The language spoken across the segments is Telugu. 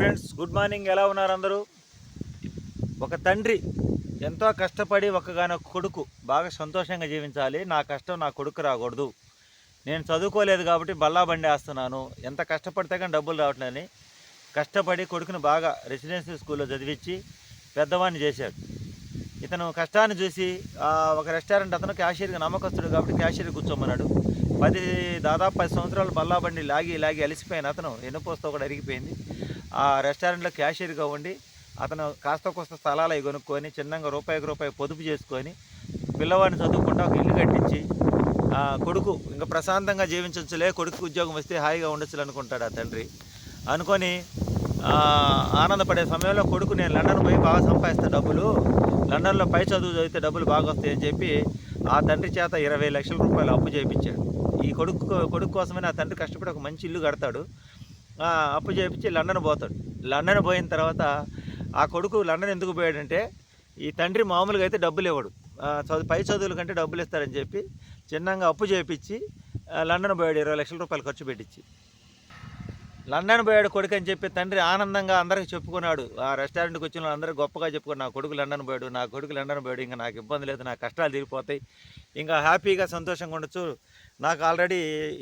ఫ్రెండ్స్ గుడ్ మార్నింగ్ ఎలా ఉన్నారు అందరూ? ఒక తండ్రి ఎంతో కష్టపడి ఒకగానొక కొడుకు బాగా సంతోషంగా జీవించాలి. నా కష్టం నా కొడుకు రాకూడదు. నేను చదువుకోలేదు కాబట్టి బల్లా బండి వేస్తున్నాను. ఎంత కష్టపడితే కానీ డబ్బులు రావట్లేదని కష్టపడి కొడుకుని బాగా రెసిడెన్షియల్ స్కూల్లో చదివించి పెద్దవాడిని చేశాడు. ఇతను కష్టాన్ని చూసి ఒక రెస్టారెంట్ అతను క్యాషియర్గా నమ్మకస్తుడు కాబట్టి క్యాషియర్ కూర్చోమన్నాడు. పది దాదాపు పది సంవత్సరాలు బల్లా బండి లాగి లాగి అలిసిపోయిన అతను ఎన్నుపోస్తో కూడా అరిగిపోయింది ఆ రెస్టారెంట్లో క్యాషియర్గా ఉండి అతను కాస్త కోస్త స్థలాలు అవి కొనుక్కొని చిన్నగా రూపాయికి రూపాయి పొదుపు చేసుకొని పిల్లవాడిని చదువుకుంటా ఒక ఇల్లు కట్టించి ఆ, కొడుకు ఇంకా ప్రశాంతంగా జీవించవచ్చులే కొడుకు ఉద్యోగం వస్తే హాయిగా ఉండొచ్చు అనుకుంటాడు ఆ తండ్రి. అనుకొని ఆనందపడే సమయంలో కొడుకు నేను లండన్ పోయి బాగా సంపాదిస్తా డబ్బులు లండన్లో పై చదువు చదివితే డబ్బులు బాగా వస్తాయని చెప్పి ఆ తండ్రి చేత ఇరవై లక్షల రూపాయలు అప్పు చేయించాడు ఈ కొడుకు కొడుకు కోసమే నా తండ్రి కష్టపడి ఒక మంచి ఇల్లు కడతాడు. అప్పు చేయించి లండన్ పోతాడు. లండన్ పోయిన తర్వాత ఆ కొడుకు లండన్ ఎందుకు పోయాడంటే ఈ తండ్రి మామూలుగా అయితే డబ్బులు ఇవ్వడు. చదువు పై చదువుల కంటే డబ్బులు ఇస్తారని చెప్పి చిన్నగా అప్పు చేయించి లండన్ పోయాడు ఇరవై లక్షల రూపాయలు ఖర్చు పెట్టించి. లండన్ పోయాడు కొడుకు అని చెప్పి తండ్రి ఆనందంగా అందరికి చెప్పుకున్నాడు. ఆ రెస్టారెంట్కి వచ్చిన అందరూ గొప్పగా చెప్పుకుని నా కొడుకు లండన్ పోయాడు నా కొడుకు లండన్ పోయాడు ఇంకా నాకు ఇబ్బంది లేదు నా కష్టాలు తీరిపోతాయి. ఇంకా హ్యాపీగా సంతోషంగా ఉండొచ్చు. నాకు ఆల్రెడీ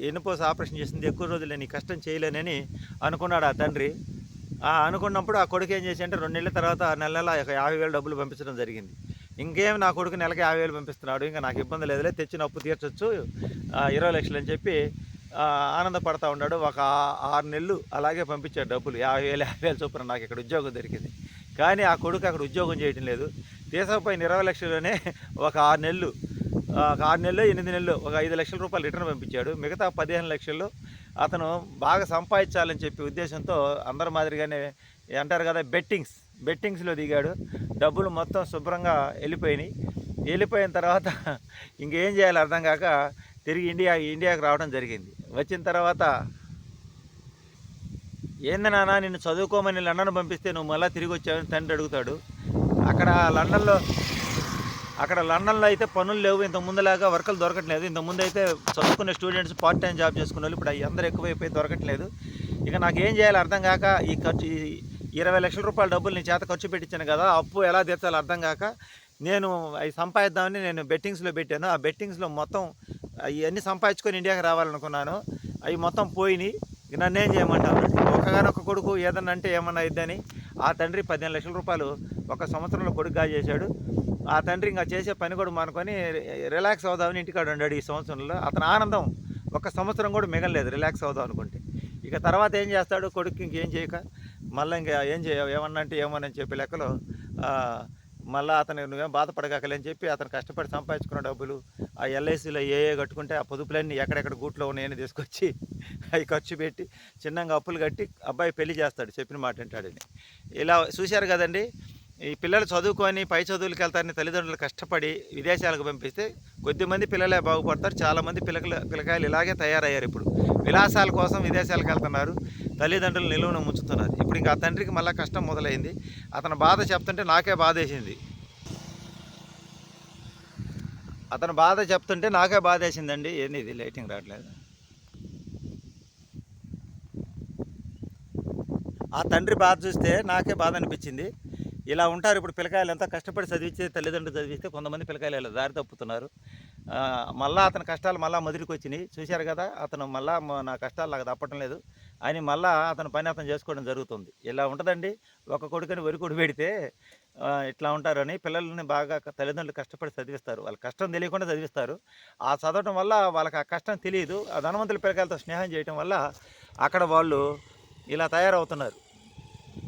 ఎన్నుపోసి ఆపరేషన్ చేసింది ఎక్కువ రోజులు నేను కష్టం చేయలేనని అనుకున్నాడు ఆ తండ్రి. అనుకున్నప్పుడు ఆ కొడుకు ఏం చేసి అంటే రెండు నెలల తర్వాత నెల నెల ఒక యాభై వేలు డబ్బులు పంపించడం జరిగింది. ఇంకేం నా కొడుకు నెలకి యాభై వేలు పంపిస్తున్నాడు ఇంకా నాకు ఇబ్బంది లేదులే తెచ్చిన అప్పు తీర్చొచ్చు ఇరవై లక్షలు అని చెప్పి ఆనందపడతా ఉన్నాడు. ఒక ఆరు నెలలు అలాగే పంపించాడు డబ్బులు. యాభై వేలు యాభై వేలు చొప్పున నాకు ఇక్కడ ఉద్యోగం దొరికింది. కానీ ఆ కొడుకు అక్కడ ఉద్యోగం చేయటం లేదు. దేశంపై ఇరవై లక్షల్లోనే ఒక ఆరు నెలలు ఒక ఆరు నెలలు ఎనిమిది నెలలు ఒక ఐదు లక్షల రూపాయలు రిటర్న్ పంపించాడు. మిగతా పదిహేను లక్షలు అతను బాగా సంపాదించాలని చెప్పి ఉద్దేశంతో అందరి మాదిరిగానే అంటారు కదా బెట్టింగ్స్ బెట్టింగ్స్లో దిగాడు. డబ్బులు మొత్తం శుభ్రంగా వెళ్ళిపోయినాయి. వెళ్ళిపోయిన తర్వాత ఇంకేం చేయాలో అర్థం కాక తిరిగి ఇండియా ఇండియాకి రావడం జరిగింది. వచ్చిన తర్వాత ఏంది నాన్న నిన్ను చదువుకోమని లండన్ పంపిస్తే నువ్వు మళ్ళీ తిరిగి వచ్చావని తండ్రి అడుగుతాడు. అక్కడ లండన్లో అక్కడ లండన్లో అయితే పనులు లేవు. ఇంత ముందులాగా వర్కులు దొరకట్లేదు. ఇంత ముందు అయితే చదువుకునే స్టూడెంట్స్ పార్ట్ టైం జాబ్ చేసుకునే వాళ్ళు ఇప్పుడు అవి అందరూ ఎక్కువైపోయి దొరకట్లేదు. ఇక నాకు ఏం చేయాలో అర్థం కాక ఈ ఖర్చు ఈ ఇరవై లక్షల రూపాయల డబ్బులు నీ చేత ఖర్చు పెట్టించాను కదా అప్పు ఎలా తీర్చాలో అర్థం కాక నేను అవి సంపాదిద్దామని నేను బెట్టింగ్స్లో పెట్టాను. ఆ బెట్టింగ్స్లో మొత్తం అవన్నీ సంపాదించుకొని ఇండియాకి రావాలనుకున్నాను. అవి మొత్తం పోయినాయి. నన్నేం నన్ను ఏం చేయమంటాను ఒకగానొక కొడుకు ఏదన్నా అంటే ఏమన్నా ఇద్దని ఆ తండ్రి పదిహేను లక్షల రూపాయలు ఒక సంవత్సరంలో కొడుకుగా చేశాడు. ఆ తండ్రి ఇంకా చేసే పని కూడా మానుకొని రిలాక్స్ అవుదామని ఇంటికాడ ఉన్నాడు ఈ సంవత్సరంలో. అతని ఆనందం ఒక సంవత్సరం కూడా మిగలలేదు రిలాక్స్ అవుదాం అనుకుంటే. ఇక తర్వాత ఏం చేస్తాడు? కొడుకు ఇంకేం చేయక? మళ్ళీ ఇంకా ఏం చేయ ఏమన్నా అంటే ఏమని చెప్పి లెక్కలో మళ్ళీ అతను నువ్వేం బాధపడగలే చెప్పి అతను కష్టపడి సంపాదించుకున్న డబ్బులు ఆ ఎల్ఐసిలో ఏ ఏ కట్టుకుంటే ఆ పొదుపులన్నీ ఎక్కడెక్కడ గూట్లో ఉన్నాయని తీసుకొచ్చి అవి ఖర్చు పెట్టి చిన్నగా అప్పులు కట్టి అబ్బాయి పెళ్ళి చేస్తాడు చెప్పిన మాట వింటాడని ఇలా చూశారు కదండి ఈ పిల్లలు చదువుకొని పై చదువులకు వెళ్తారని తల్లిదండ్రులు కష్టపడి విదేశాలకు పంపిస్తే కొద్దిమంది పిల్లలే బాగుపడతారు చాలామంది పిల్లకల పిల్లకాయలు ఇలాగే తయారయ్యారు ఇప్పుడు. విలాసాల కోసం విదేశాలకు వెళ్తున్నారు. తల్లిదండ్రులు నిలువున ముంచుతున్నారు. ఇప్పుడు ఇంకా ఆ తండ్రికి మళ్ళీ కష్టం మొదలైంది. అతను బాధ చెప్తుంటే నాకే బాధ వేసింది అతను బాధ చెప్తుంటే నాకే బాధేసిందండి. ఏంది ఇది? లైటింగ్ రావట్లేదు. ఆ తండ్రి బాధ చూస్తే నాకే బాధ అనిపించింది. ఇలా ఉంటారు ఇప్పుడు పిల్లకాయలు ఎంత కష్టపడి చదివించే తల్లిదండ్రులు చదివిస్తే కొంతమంది పిల్లకాయలు ఇలా దారి తప్పుతున్నారు. మళ్ళీ మళ్ళా అతని కష్టాలు మళ్ళీ మొదటికి వచ్చినాయి చూశారు కదా? అతను మళ్ళీ నా కష్టాలు నాకు తప్పటం లేదు. అని మళ్ళా అతని పని అతను చేసుకోవడం జరుగుతుంది. ఇలా ఉంటుందండి. ఒక కొడుకుని వరి కొడు పెడితే ఇట్లా ఉంటారని పిల్లల్ని బాగా తల్లిదండ్రులు కష్టపడి చదివిస్తారు. వాళ్ళ కష్టం తెలియకుండా చదివిస్తారు. ఆ చదవటం వల్ల వాళ్ళకి ఆ కష్టం తెలియదు. ఆ ధనవంతుల పిల్లకాయలతో స్నేహం చేయటం వల్ల అక్కడ వాళ్ళు ఇలా తయారవుతున్నారు.